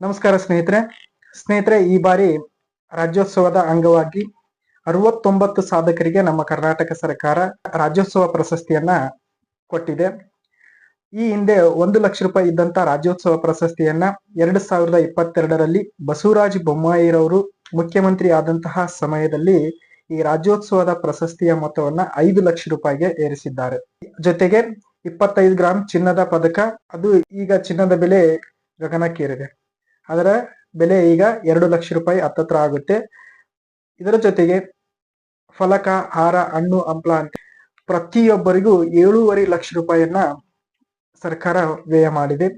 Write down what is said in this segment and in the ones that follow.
ನಮಸ್ಕಾರ ಸ್ನೇಹಿತರೆ. ಸ್ನೇಹಿತರೆ, ಈ ಬಾರಿ ರಾಜ್ಯೋತ್ಸವದ ಅಂಗವಾಗಿ ಅರವತ್ತೊಂಬತ್ತು ಸಾಧಕರಿಗೆ ನಮ್ಮ ಕರ್ನಾಟಕ ಸರ್ಕಾರ ರಾಜ್ಯೋತ್ಸವ ಪ್ರಶಸ್ತಿಯನ್ನ ಕೊಟ್ಟಿದೆ. ಈ ಹಿಂದೆ ಒಂದು ಲಕ್ಷ ರೂಪಾಯಿ ಇದ್ದಂತ ರಾಜ್ಯೋತ್ಸವ ಪ್ರಶಸ್ತಿಯನ್ನ ಎರಡು ಸಾವಿರದ ಇಪ್ಪತ್ತೆರಡರಲ್ಲಿ ಬಸವರಾಜ ಬೊಮ್ಮಾಯಿರವರು ಮುಖ್ಯಮಂತ್ರಿ ಆದಂತಹ ಸಮಯದಲ್ಲಿ ಈ ರಾಜ್ಯೋತ್ಸವದ ಪ್ರಶಸ್ತಿಯ ಮೊತ್ತವನ್ನ ಐದು ಲಕ್ಷ ರೂಪಾಯಿಗೆ ಏರಿಸಿದ್ದಾರೆ. ಜೊತೆಗೆ ಇಪ್ಪತ್ತೈದು ಗ್ರಾಂ ಚಿನ್ನದ ಪದಕ, ಅದು ಈಗ ಚಿನ್ನದ ಬೆಲೆ ಗಗನಕ್ಕೇರಿದೆ. ಅದರ ಬೆಲೆ ಈಗ ಎರಡು ಲಕ್ಷ ರೂಪಾಯಿ ಹತ್ತತ್ರ ಆಗುತ್ತೆ. ಇದರ ಜೊತೆಗೆ ಫಲಕ, ಹಾರ, ಹಣ್ಣು, ಹಂಪ್ಲ ಅಂತ ಪ್ರತಿಯೊಬ್ಬರಿಗೂ ಏಳೂವರೆ ಲಕ್ಷ ರೂಪಾಯಿಯನ್ನ ಸರ್ಕಾರ ವ್ಯಯ ಮಾಡಿದೆ.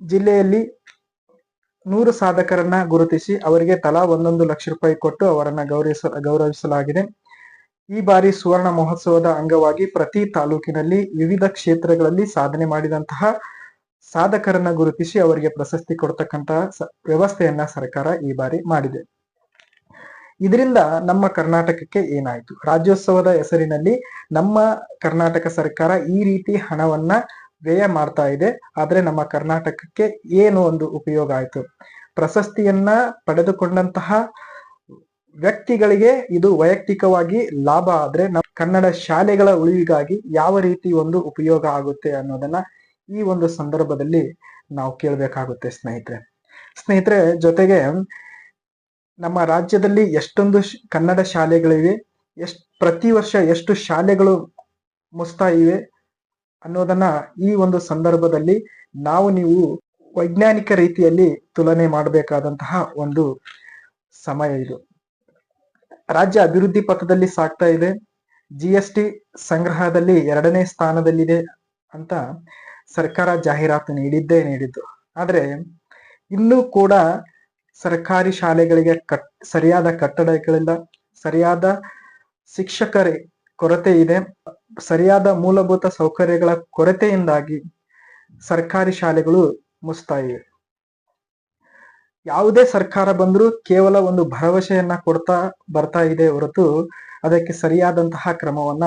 ಜಿಲ್ಲೆಯಲ್ಲಿ ನೂರು ಸಾಧಕರನ್ನ ಗುರುತಿಸಿ ಅವರಿಗೆ ತಲಾ ಒಂದೊಂದು ಲಕ್ಷ ರೂಪಾಯಿ ಕೊಟ್ಟು ಅವರನ್ನ ಗೌರವಿಸ, ಗೌರವಿಸಲಾಗಿದೆ. ಈ ಬಾರಿ ಸುವರ್ಣ ಮಹೋತ್ಸವದ ಅಂಗವಾಗಿ ಪ್ರತಿ ತಾಲೂಕಿನಲ್ಲಿ ವಿವಿಧ ಕ್ಷೇತ್ರಗಳಲ್ಲಿ ಸಾಧನೆ ಮಾಡಿದಂತಹ ಸಾಧಕರನ್ನ ಗುರುತಿಸಿ ಅವರಿಗೆ ಪ್ರಶಸ್ತಿ ಕೊಡ್ತಕ್ಕಂತಹ ವ್ಯವಸ್ಥೆಯನ್ನ ಸರ್ಕಾರ ಈ ಬಾರಿ ಮಾಡಿದೆ. ಇದರಿಂದ ನಮ್ಮ ಕರ್ನಾಟಕಕ್ಕೆ ಏನಾಯ್ತು? ರಾಜ್ಯೋತ್ಸವದ ಹೆಸರಿನಲ್ಲಿ ನಮ್ಮ ಕರ್ನಾಟಕ ಸರ್ಕಾರ ಈ ರೀತಿ ಹಣವನ್ನ ವ್ಯಯ ಮಾಡ್ತಾ ಇದೆ. ಆದ್ರೆ ನಮ್ಮ ಕರ್ನಾಟಕಕ್ಕೆ ಏನು ಒಂದು ಉಪಯೋಗ ಆಯ್ತು? ಪ್ರಶಸ್ತಿಯನ್ನ ಪಡೆದುಕೊಂಡಂತಹ ವ್ಯಕ್ತಿಗಳಿಗೆ ಇದು ವೈಯಕ್ತಿಕವಾಗಿ ಲಾಭ ಆದ್ರೆ ನಮ್ಮ ಕನ್ನಡ ಶಾಲೆಗಳ ಉಳಿವಿಗಾಗಿ ಯಾವ ರೀತಿ ಒಂದು ಉಪಯೋಗ ಆಗುತ್ತೆ ಅನ್ನೋದನ್ನ ಈ ಒಂದು ಸಂದರ್ಭದಲ್ಲಿ ನಾವು ಕೇಳಬೇಕಾಗುತ್ತೆ ಸ್ನೇಹಿತರೆ. ಸ್ನೇಹಿತರೆ, ಜೊತೆಗೆ ನಮ್ಮ ರಾಜ್ಯದಲ್ಲಿ ಎಷ್ಟೊಂದು ಕನ್ನಡ ಶಾಲೆಗಳಿವೆ, ಎಷ್ಟ್, ಪ್ರತಿ ವರ್ಷ ಎಷ್ಟು ಶಾಲೆಗಳು ಮುಸ್ತಾ ಇವೆ ಅನ್ನೋದನ್ನ ಈ ಒಂದು ಸಂದರ್ಭದಲ್ಲಿ ನಾವು ನೀವು ವೈಜ್ಞಾನಿಕ ರೀತಿಯಲ್ಲಿ ತುಲನೆ ಮಾಡಬೇಕಾದಂತಹ ಒಂದು ಸಮಯ ಇದು. ರಾಜ್ಯ ಅಭಿವೃದ್ಧಿ ಪಥದಲ್ಲಿ ಸಾಗ್ತಾ ಇದೆ, ಜಿ ಎಸ್ ಟಿ ಸಂಗ್ರಹದಲ್ಲಿ ಎರಡನೇ ಸ್ಥಾನದಲ್ಲಿದೆ ಅಂತ ಸರ್ಕಾರ ಜಾಹೀರಾತು ನೀಡಿದ್ದೇ ನೀಡಿದ್ದು. ಆದರೆ ಇನ್ನೂ ಕೂಡ ಸರ್ಕಾರಿ ಶಾಲೆಗಳಿಗೆ ಕಟ್, ಸರಿಯಾದ ಕಟ್ಟಡಗಳಿಲ್ಲ ಸರಿಯಾದ ಶಿಕ್ಷಕರ ಕೊರತೆ ಇದೆ. ಸರಿಯಾದ ಮೂಲಭೂತ ಸೌಕರ್ಯಗಳ ಕೊರತೆಯಿಂದಾಗಿ ಸರ್ಕಾರಿ ಶಾಲೆಗಳು ಮುಸ್ತಾ ಇವೆ ಯಾವುದೇ ಸರ್ಕಾರ ಬಂದರೂ ಕೇವಲ ಒಂದು ಭರವಸೆಯನ್ನ ಕೊಡ್ತಾ ಬರ್ತಾ ಇದೆ ಹೊರತು ಅದಕ್ಕೆ ಸರಿಯಾದಂತಹ ಕ್ರಮವನ್ನ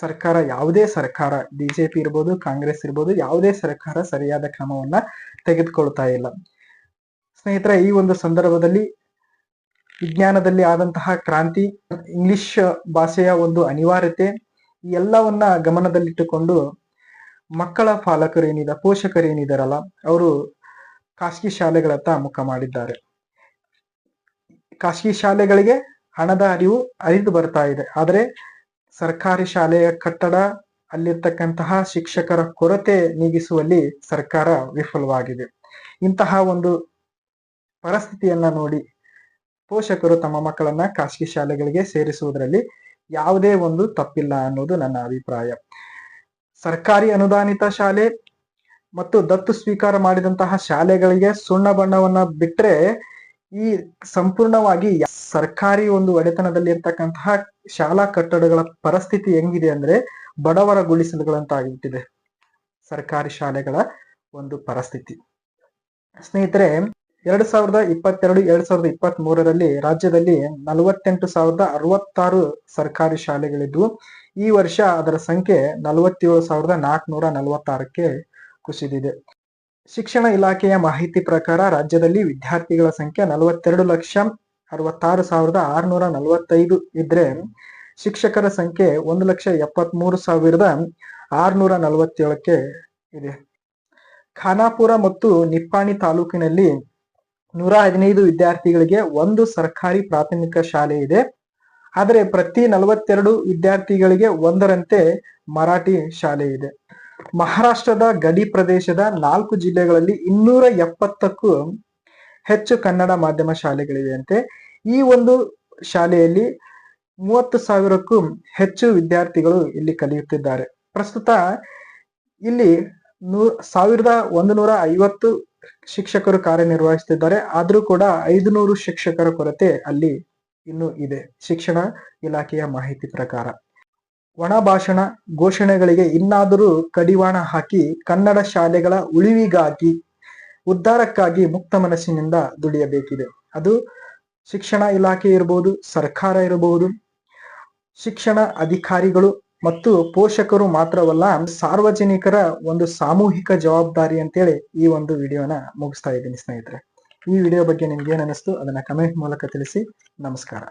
ಸರ್ಕಾರ, ಯಾವುದೇ ಸರ್ಕಾರ ಬಿಜೆಪಿ ಇರ್ಬೋದು, ಕಾಂಗ್ರೆಸ್ ಇರ್ಬೋದು, ಯಾವುದೇ ಸರ್ಕಾರ ಸರಿಯಾದ ಕ್ರಮವನ್ನ ತೆಗೆದುಕೊಳ್ತಾ ಇಲ್ಲ. ಸ್ನೇಹಿತರೆ, ಈ ಒಂದು ಸಂದರ್ಭದಲ್ಲಿ ವಿಜ್ಞಾನದಲ್ಲಿ ಆದಂತಹ ಕ್ರಾಂತಿ, ಇಂಗ್ಲಿಷ್ ಭಾಷೆಯ ಒಂದು ಅನಿವಾರ್ಯತೆ, ಈ ಎಲ್ಲವನ್ನ ಗಮನದಲ್ಲಿಟ್ಟುಕೊಂಡು ಮಕ್ಕಳ ಪಾಲಕರು ಏನಿದ, ಪೋಷಕರು ಏನಿದಾರಲ್ಲ ಅವರು ಖಾಸಗಿ ಶಾಲೆಗಳತ್ತ ಮುಖ ಮಾಡಿದ್ದಾರೆ. ಖಾಸಗಿ ಶಾಲೆಗಳಿಗೆ ಹಣದ ಅರಿವು ಅರಿದು ಬರ್ತಾ ಇದೆ. ಆದರೆ ಸರ್ಕಾರಿ ಶಾಲೆಯ ಕಟ್ಟಡ, ಅಲ್ಲಿರ್ತಕ್ಕಂತಹ ಶಿಕ್ಷಕರ ಕೊರತೆ ನೀಗಿಸುವಲ್ಲಿ ಸರ್ಕಾರ ವಿಫಲವಾಗಿದೆ. ಇಂತಹ ಒಂದು ಪರಿಸ್ಥಿತಿಯನ್ನ ನೋಡಿ ಪೋಷಕರು ತಮ್ಮ ಮಕ್ಕಳನ್ನ ಖಾಸಗಿ ಶಾಲೆಗಳಿಗೆ ಸೇರಿಸುವುದರಲ್ಲಿ ಯಾವುದೇ ಒಂದು ತಪ್ಪಿಲ್ಲ ಅನ್ನೋದು ನನ್ನ ಅಭಿಪ್ರಾಯ. ಸರ್ಕಾರಿ ಅನುದಾನಿತ ಶಾಲೆ ಮತ್ತು ದತ್ತು ಸ್ವೀಕಾರ ಮಾಡಿದಂತಹ ಶಾಲೆಗಳಿಗೆ ಸುಣ್ಣ ಬಣ್ಣವನ್ನ ಬಿಟ್ರೆ ಈ ಸಂಪೂರ್ಣವಾಗಿ ಸರ್ಕಾರಿ ಒಂದು ಒಡೆತನದಲ್ಲಿ ಇರ್ತಕ್ಕಂತಹ ಶಾಲಾ ಕಟ್ಟಡಗಳ ಪರಿಸ್ಥಿತಿ ಹೆಂಗಿದೆ ಅಂದ್ರೆ ಬಡವರ ಗುಡಿಸಲುಗಳಂತಾಗಿಬಿಟ್ಟಿದೆ ಸರ್ಕಾರಿ ಶಾಲೆಗಳ ಒಂದು ಪರಿಸ್ಥಿತಿ. ಸ್ನೇಹಿತರೆ, ಎರಡ್ ಸಾವಿರದ ಇಪ್ಪತ್ತೆರಡು, ಎರಡ್ ಸಾವಿರದ ಇಪ್ಪತ್ತ್ ಮೂರರಲ್ಲಿ ರಾಜ್ಯದಲ್ಲಿ ನಲವತ್ತೆಂಟು ಸಾವಿರದ ಅರವತ್ತಾರು ಸರ್ಕಾರಿ ಶಾಲೆಗಳಿದ್ವು ಈ ವರ್ಷ ಅದರ ಸಂಖ್ಯೆ ನಲವತ್ತೇಳು ಸಾವಿರದ ನಾಲ್ಕುನೂರ ನಲವತ್ತಾರಕ್ಕೆ ಕುಸಿದಿದೆ. ಶಿಕ್ಷಣ ಇಲಾಖೆಯ ಮಾಹಿತಿ ಪ್ರಕಾರ ರಾಜ್ಯದಲ್ಲಿ ವಿದ್ಯಾರ್ಥಿಗಳ ಸಂಖ್ಯೆ ನಲವತ್ತೆರಡು ಲಕ್ಷ ಅರವತ್ತಾರು ಸಾವಿರದ ಆರುನೂರ ನಲವತ್ತೈದು ಇದ್ರೆ ಶಿಕ್ಷಕರ ಸಂಖ್ಯೆ ಒಂದು ಲಕ್ಷ ಎಪ್ಪತ್ಮೂರು ಸಾವಿರದ ಆರುನೂರ ನಲವತ್ತೇಳಕ್ಕೆ ಇದೆ. ಖಾನಾಪುರ ಮತ್ತು ನಿಪ್ಪಾಣಿ ತಾಲೂಕಿನಲ್ಲಿ ನೂರ ಹದಿನೈದು ವಿದ್ಯಾರ್ಥಿಗಳಿಗೆ ಒಂದು ಸರ್ಕಾರಿ ಪ್ರಾಥಮಿಕ ಶಾಲೆ ಇದೆ. ಆದರೆ ಪ್ರತಿ ನಲವತ್ತೆರಡು ವಿದ್ಯಾರ್ಥಿಗಳಿಗೆ ಒಂದರಂತೆ ಮರಾಠಿ ಶಾಲೆ ಇದೆ. ಮಹಾರಾಷ್ಟ್ರದ ಗಡಿ ಪ್ರದೇಶದ ನಾಲ್ಕು ಜಿಲ್ಲೆಗಳಲ್ಲಿ ಇನ್ನೂರ ಎಪ್ಪತ್ತಕ್ಕೂ ಹೆಚ್ಚು ಕನ್ನಡ ಮಾಧ್ಯಮ ಶಾಲೆಗಳಿವೆಯಂತೆ. ಈ ಒಂದು ಶಾಲೆಯಲ್ಲಿ ಮೂವತ್ತು ಸಾವಿರಕ್ಕೂ ಹೆಚ್ಚು ವಿದ್ಯಾರ್ಥಿಗಳು ಇಲ್ಲಿ ಕಲಿಯುತ್ತಿದ್ದಾರೆ. ಪ್ರಸ್ತುತ ಇಲ್ಲಿ ನೂ, ಸಾವಿರದ ಒಂದು ನೂರ ಐವತ್ತು ಶಿಕ್ಷಕರು ಕಾರ್ಯನಿರ್ವಹಿಸುತ್ತಿದ್ದಾರೆ. ಆದರೂ ಕೂಡ ಐದು ನೂರು ಶಿಕ್ಷಕರ ಕೊರತೆ ಅಲ್ಲಿ ಇನ್ನೂ ಇದೆ. ಶಿಕ್ಷಣ ಇಲಾಖೆಯ ಮಾಹಿತಿ ಪ್ರಕಾರ. ಒಣ ಭಾಷಣ ಘೋಷಣೆಗಳಿಗೆ ಇನ್ನಾದರೂ ಕಡಿವಾಣ ಹಾಕಿ ಕನ್ನಡ ಶಾಲೆಗಳ ಉಳಿವಿಗಾಗಿ, ಉದ್ಧಾರಕ್ಕಾಗಿ ಮುಕ್ತ ಮನಸ್ಸಿನಿಂದ ದುಡಿಯಬೇಕಿದೆ. ಅದು ಶಿಕ್ಷಣ ಇಲಾಖೆ ಇರಬಹುದು ಸರ್ಕಾರ ಇರಬಹುದು ಶಿಕ್ಷಣ ಅಧಿಕಾರಿಗಳು ಮತ್ತು ಪೋಷಕರು ಮಾತ್ರವಲ್ಲ, ಸಾರ್ವಜನಿಕರ ಒಂದು ಸಾಮೂಹಿಕ ಜವಾಬ್ದಾರಿ ಅಂತೇಳಿ ಈ ಒಂದು ವಿಡಿಯೋನ ಮುಗಿಸ್ತಾ ಇದ್ದೀನಿ ಸ್ನೇಹಿತರೆ. ಈ ವಿಡಿಯೋ ಬಗ್ಗೆ ನಿಮ್ಗೆ ಏನ್ ಅನಿಸ್ತು ಅದನ್ನ ಕಮೆಂಟ್ ಮೂಲಕ ತಿಳಿಸಿ. ನಮಸ್ಕಾರ.